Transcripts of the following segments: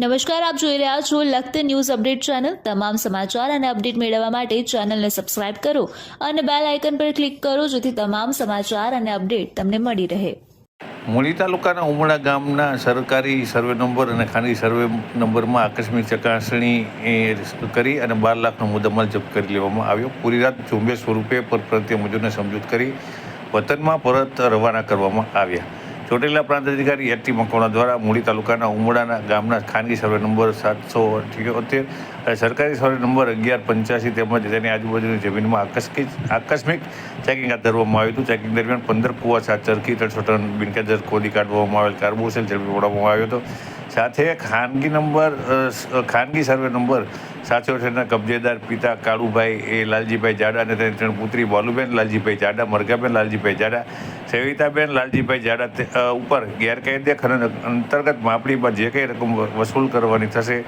નમસ્કાર, આપ જોઈ રહ્યા છો લખત ન્યૂઝ અપડેટ ચેનલ. તમામ સમાચાર અને અપડેટ મેળવવા માટે ચેનલને સબસ્ક્રાઇબ કરો અને બેલ આઇકન પર ક્લિક કરો જેથી તમામ સમાચાર અને અપડેટ તમને મળી રહે. મૂળી તાલુકાના ઉમળા ગામના સરકારી સર્વે નંબર અને ખાનગી સર્વે નંબરમાં આકસ્મિક ચકાસણી કરી અને બાર લાખનો મુદ્દામાલ જપ્ત કરી લેવામાં આવ્યો. પૂરી રાત ઝુંબેશ સ્વરૂપે પરપ્રાંતીય મજૂરને સમજૂત કરી વતનમાં પરત રવાના કરવામાં આવ્યા. ચોટીલા પ્રાંત અધિકારી એટી મકવાણા દ્વારા મૂળી તાલુકાના ઉમડાના ગામના ખાનગી સર્વે નંબર સાતસો અઠ્યોતેર અને સરકારી સર્વે નંબર અગિયાર પંચ્યાસી તેમજ તેની આજુબાજુની જમીનમાં આકસ્મિક આકસ્મિક ચેકિંગ હાથ ધરવામાં આવ્યું હતું. ચેકિંગ દરમિયાન પંદર કુવા સાત ચરખી, ત્રણસો ટન બિનકાયદેસર ખોદી કાઢવામાં આવેલ કાર્બોસેલ ઝડપી પડવામાં આવ્યો હતો. સાથે ખાનગી નંબર ખાનગી સર્વે નંબર સાતસો અઠ્યાસીના કબજેદાર પિતા કાળુભાઈ, એ લાલજીભાઈ જાડા અને તેની ત્રણ પુત્રી બાલુબેન લાલજીભાઈ જાડા, મરઘાબેન, લાલજીભાઈ જાડા, સેવિતાબેન, લાલજીભાઈ જાડા ઉપર ગેરકાયદે ખનન અંતર્ગત માપણીમાં જે કંઈ રકમ વસૂલ કરવાની થશે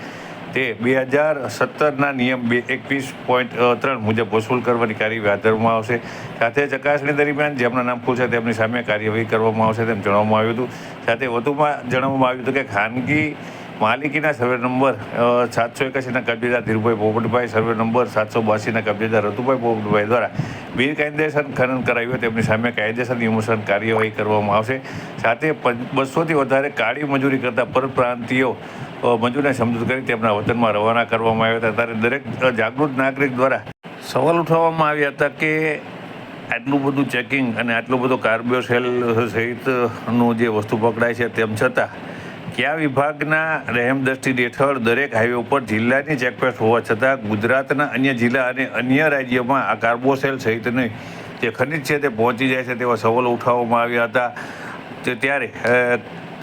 તે બે હજાર સત્તરના નિયમ બે એકવીસ પોઈન્ટ ત્રણ મુજબ વસૂલ કરવાની કાર્યવાહી હાથ ધરવામાં આવશે. સાથે ચકાસણી દરમિયાન જેમના નામ ખુલશે તેમની સામે કાર્યવાહી કરવામાં આવશે તેમ જણાવવામાં આવ્યું હતું. સાથે વધુમાં જણાવવામાં આવ્યું હતું કે ખાનગી માલિકીના સર્વે નંબર સાતસો એકાસીના કબજેદાર ધીરુભાઈ પોપટભાઈ સર્વે નંબર સાતસો બાસીના કબજેદાર રતુભાઈ પોપટભાઈ દ્વારા બિનકાયદેસર ખનન કરાવ્યું તેમની સામે કાયદેસર નિયમોસર કાર્યવાહી કરવામાં આવશે. સાથે બસોથી વધારે કાળી મજૂરી કરતા પરપ્રાંતિયો અ, મજૂરને સમજૂત કરી તેમના વતનમાં રવાના કરવામાં આવ્યા હતા. ત્યારે દરેક જાગૃત નાગરિક દ્વારા સવાલ ઉઠાવવામાં આવ્યા હતા કે આટલું બધું ચેકિંગ અને આટલો બધો કાર્બિયો સેલ સહિતનું જે વસ્તુ પકડાય છે તેમ છતાં કયા વિભાગના રહેમદસ્તી હેઠળ દરેક હાઈવે ઉપર જિલ્લાની ચેકપોસ્ટ હોવા છતાં ગુજરાતના અન્ય જિલ્લા અને અન્ય રાજ્યોમાં આ કાર્બોસેલ સહિતની જે ખનિજ છે તે પહોંચી જાય છે તેવા સવાલો ઉઠાવવામાં આવ્યા હતા. તે ત્યારે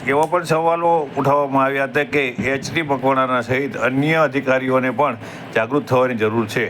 એવા પણ સવાલો ઉઠાવવામાં આવ્યા હતા કે એચડી મકવાણાના સહિત અન્ય અધિકારીઓને પણ જાગૃત થવાની જરૂર છે.